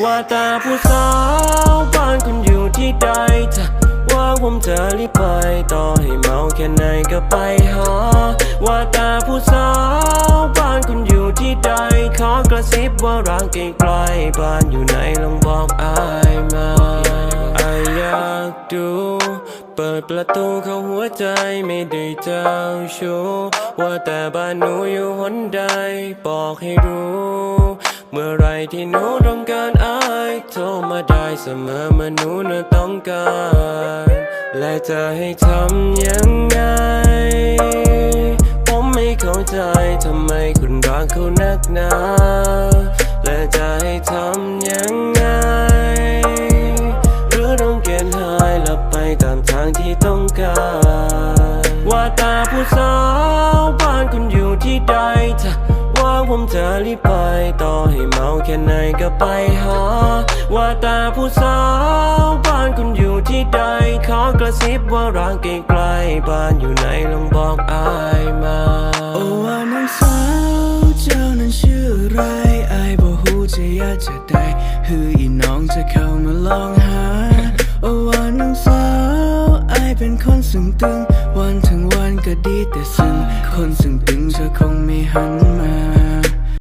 ว่าแต่ผู้สาวบ้านคุณอยู่ที่ใดถ้าว่าผมจะรีบไป ต่อให้เมาแค่ไหนก็ไปหาว่าแต่ผู้สาวบ้านคุณอยู่ที่ใด ขอกระซิบว่ารักใกล้ๆบ้านอยู่ไหนลองบอกอายมาอายอยากดูเปิดประตูเข้าหัวใจไม่ได้เจ้าชู้ว่าแต่บ้านหนูอยู่หนใด บอกให้รู้ เมื่อไรที่หนูต้องการอายโทรมาได้เสมอเมื่อหนูน่ะต้องการ และจะให้ทำยังไง ผมไม่เข้าใจทำไมคุณรักเขานักหนาและจะให้ทำยังไง หรือต้องเกณฑ์หายหลับไปตามทางที่ต้องการ ว่าตาผู้สาว ผมจะรีบไป ต่อให้เมาแค่ไหนก็ไปหา ว่าแตาผู้สาวบ้านคุณอยู่ที่ใด ขอกระซิบว่ารักใกล้ๆบ้านอยู่ไหนลองบอกอายมา โอ้ว่าน้องสาวเจ้านั้นชื่ออะไรอายบ่ฮู้จะอยากจะได้ฮืออีน้องจะเข้ามาลองหา โอ้ว่าน้องสาวอายเป็นคนซึ่งตึงวันทั้งวันก็ดีแต่ซึ่งคนซึ่งตึงเธอคงไม่หันมา